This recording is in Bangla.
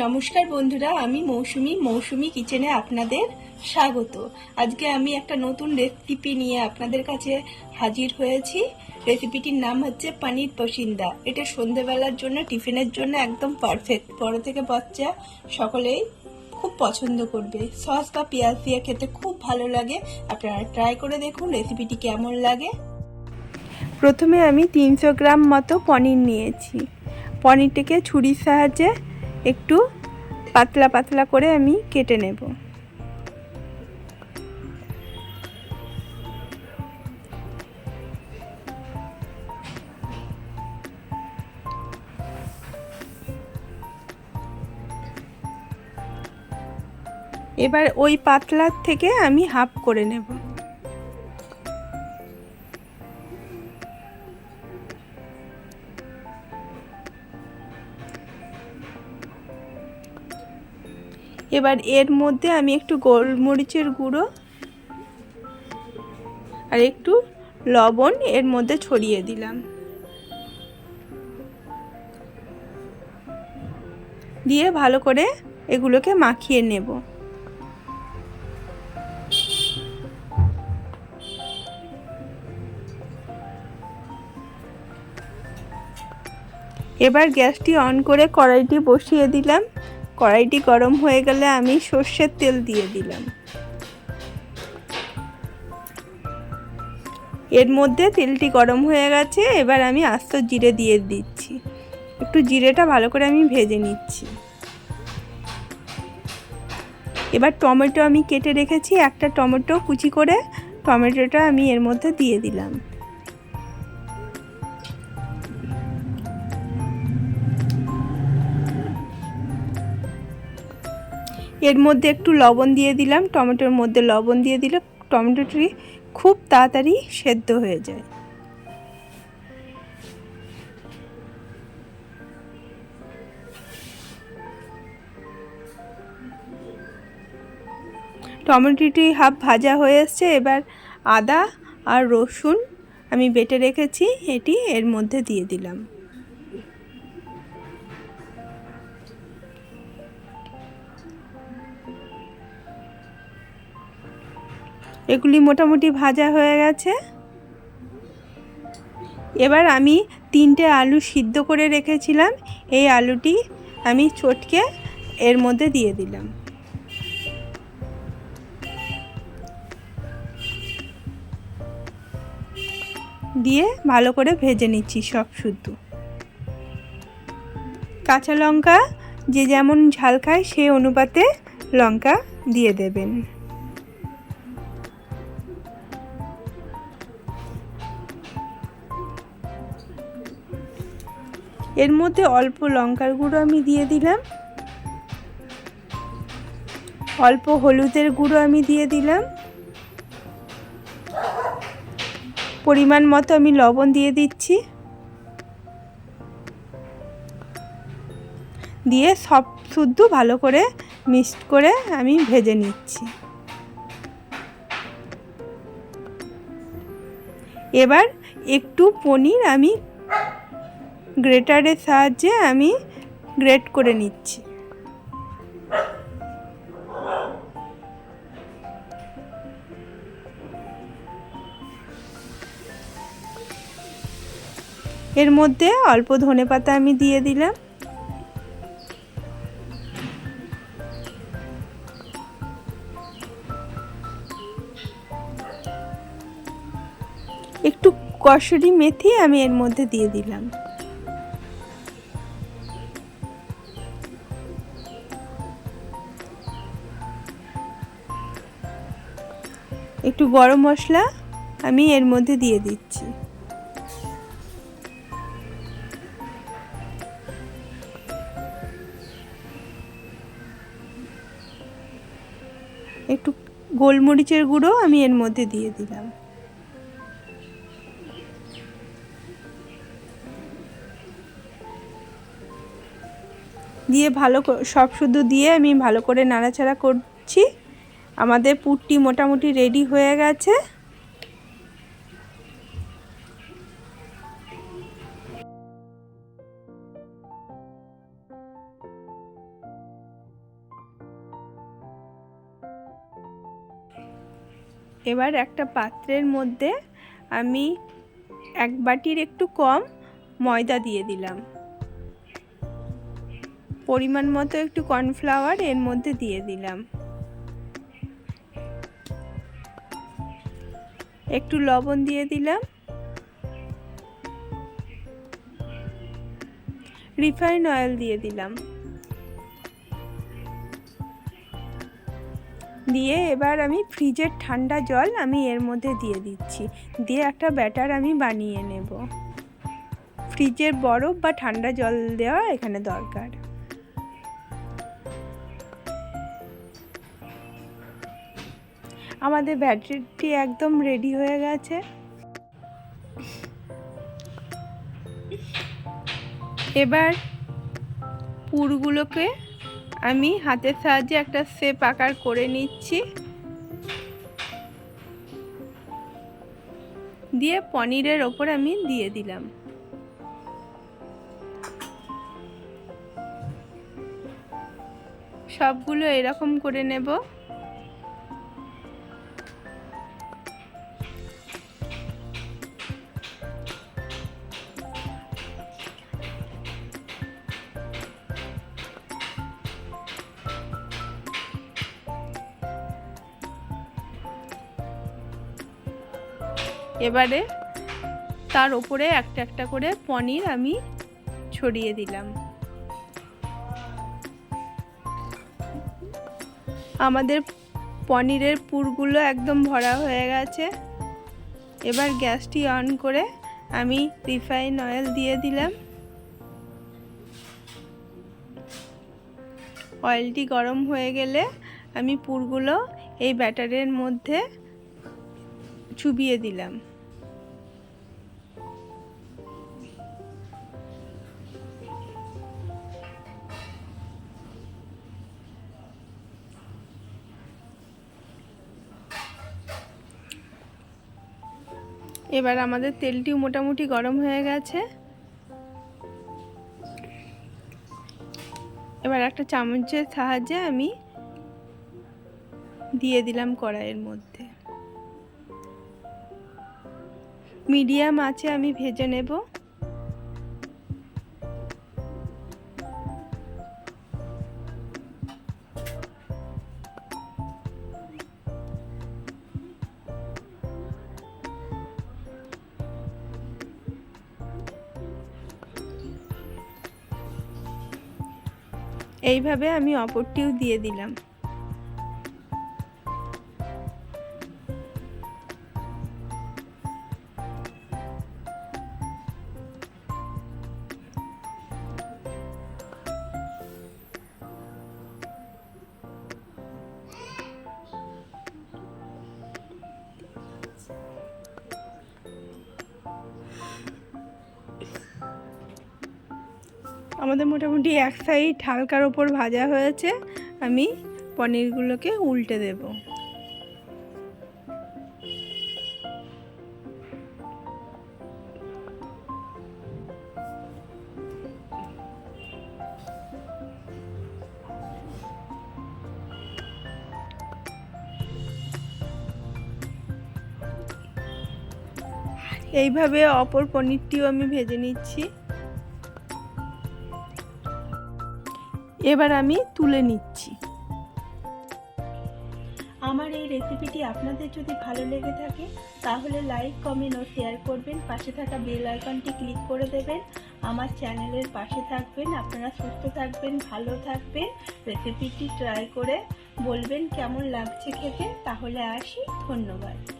নমস্কার বন্ধুরা, আমি মৌসুমি মৌসুমি কিচেনে আপনাদের স্বাগত। আজকে আমি একটা নতুন রেসিপি নিয়ে আপনাদের কাছে হাজির হয়েছি। রেসিপিটির নাম হচ্ছে পানির পসিন্দা এটা সন্ধেবেলার জন্য, টিফিনের জন্য একদম পারফেক্ট বড় থেকে বাচ্চা সকলেই খুব পছন্দ করবে। সস বা পেঁয়াজ দিয়ে খেতে খুব ভালো লাগে। আপনারা ট্রাই করে দেখুন রেসিপিটি কেমন লাগে। প্রথমে আমি তিনশো গ্রাম মতো পনির নিয়েছি। পনিরটাকে ছুরির সাহায্যে একটু পাতলা পাতলা করে আমি কেটে নেব। এবার ওই পাতলার থেকে আমি হাফ করে নেব। এবার এর মধ্যে আমি একটু গোলমরিচের গুঁড়ো আর একটু লবণ এর মধ্যে ছড়িয়ে দিলাম। দিয়ে ভালো করে এগুলোকে মাখিয়ে নেব। এবার গ্যাসটি অন করে কড়াইটি বসিয়ে দিলাম। কড়াইটি গরম হয়ে গেলে আমি সর্ষের তেল দিয়ে দিলাম। এর মধ্যে তেলটি গরম হয়ে গেছে, এবার আমি আস্ত জিরে দিয়ে দিচ্ছি। একটু জিরেটা ভালো করে আমি ভেজে নিচ্ছি। এবার টমেটো আমি কেটে রেখেছি, একটা টমেটো কুচি করে টমেটোটা আমি এর মধ্যে দিয়ে দিলাম। এর মধ্যে একটু লবণ দিয়ে দিলাম, টমেটোর মধ্যে লবণ দিয়ে দিলে টমেটোটি খুব তাড়াতাড়ি সেদ্ধ হয়ে যায়। টমেটোটি হাফ ভাজা হয়ে এসছে, এবার আদা আর রসুন আমি বেটে রেখেছি, এটি এর মধ্যে দিয়ে দিলাম। এগুলি মোটামুটি ভাজা হয়ে গেছে। এবার আমি তিনটে আলু সিদ্ধ করে রেখেছিলাম। এই আলুটি আমি চটকে এর মধ্যে দিয়ে দিলাম। দিয়ে ভালো করে ভেজে নিচ্ছি সব শুদ্ধ। কাঁচা লঙ্কা যে যেমন ঝাল খায় সেই অনুপাতে লঙ্কা দিয়ে দেবেন। এর মধ্যে অল্প লঙ্কার গুঁড়ো আমি দিয়ে দিলাম। অল্প হলুদের গুঁড়ো আমি দিয়ে দিলাম। পরিমাণ মতো আমি লবণ দিয়ে দিচ্ছি। দিয়ে সব শুদ্ধ ভালো করে মিক্সড করে আমি ভেজে নিচ্ছি। এবার একটু পনির আমি গ্রেটারের সাহায্যে আমি গ্রেট করে নিচ্ছি। এর মধ্যে অল্প ধনে পাতা আমি দিয়ে দিলাম। একটু কসুরি মেথি আমি এর মধ্যে দিয়ে দিলাম। একটু গরম মশলা আমি এর মধ্যে দিয়ে দিচ্ছি। একটু গোলমরিচের গুঁড়ো আমি এর মধ্যে দিয়ে দিলাম। দিয়ে ভালো সব শুধু দিয়ে আমি ভালো করে নাড়াচাড়া করছি। আমাদের পুরটি মোটামুটি রেডি হয়ে গেছে। এবার একটা পাত্রের মধ্যে আমি এক বাটির একটু কম ময়দা দিয়ে দিলাম। পরিমাণ মতো একটু কর্নফ্লাওয়ার এর মধ্যে দিয়ে দিলাম। একটু লবণ দিয়ে দিলাম। রিফাইন অয়েল দিয়ে দিলাম। দিয়ে এবার আমি ফ্রিজের ঠান্ডা জল আমি এর মধ্যে দিয়ে দিচ্ছি। দিয়ে একটা ব্যাটার আমি বানিয়ে নেব। ফ্রিজের বরফ বা ঠান্ডা জল দেওয়া এখানে দরকার। আমাদের ব্যাটারিটি একদম রেডি হয়ে গেছে। এবার পুরগুলোকে আমি হাতের সাহায্যে একটা শেপ আকার করে নিচ্ছি। দিয়ে পনিরের ওপর আমি দিয়ে দিলাম। সবগুলো এরকম করে নেব। এবারে তার ওপরে একটা একটা করে পনির আমি ছড়িয়ে দিলাম। আমাদের পনিরের পুরগুলো একদম ভরা হয়ে গেছে। এবার গ্যাসটি অন করে আমি রিফাইন অয়েল দিয়ে দিলাম। অয়েলটি গরম হয়ে গেলে আমি পুরগুলো এই ব্যাটারের মধ্যে চুবিয়ে দিলাম। এবার আমাদের তেলটি মোটামুটি গরম হয়ে গেছে। এবার একটা চামচের সাহায্যে আমি দিয়ে দিলাম কড়াইয়ের মধ্যে। মিডিয়াম আছে আমি ভেজে নেব। এইভাবে আমি অপরটিও দিয়ে দিলাম। আমাদের মোটামুটি এক সাইড হালকার ওপর ভাজা হয়েছে, আমি পনিরগুলোকে উল্টে দেব। এইভাবে অপর পনিরটিও আমি ভেজে নিচ্ছি। এবার আমি তুলে নিচ্ছি। আমার এই রেসিপিটি আপনাদের যদি ভালো লেগে থাকে, তাহলে লাইক কমেন্ট ও শেয়ার করবেন। পাশে থাকা বেল আইকনটি ক্লিক করে দেবেন। আমার চ্যানেলের পাশে থাকবেন। আপনারা সুস্থ থাকবেন, ভালো থাকবেন। রেসিপিটি ট্রাই করে বলবেন কেমন লাগছে খেতে। তাহলে আসি। ধন্যবাদ।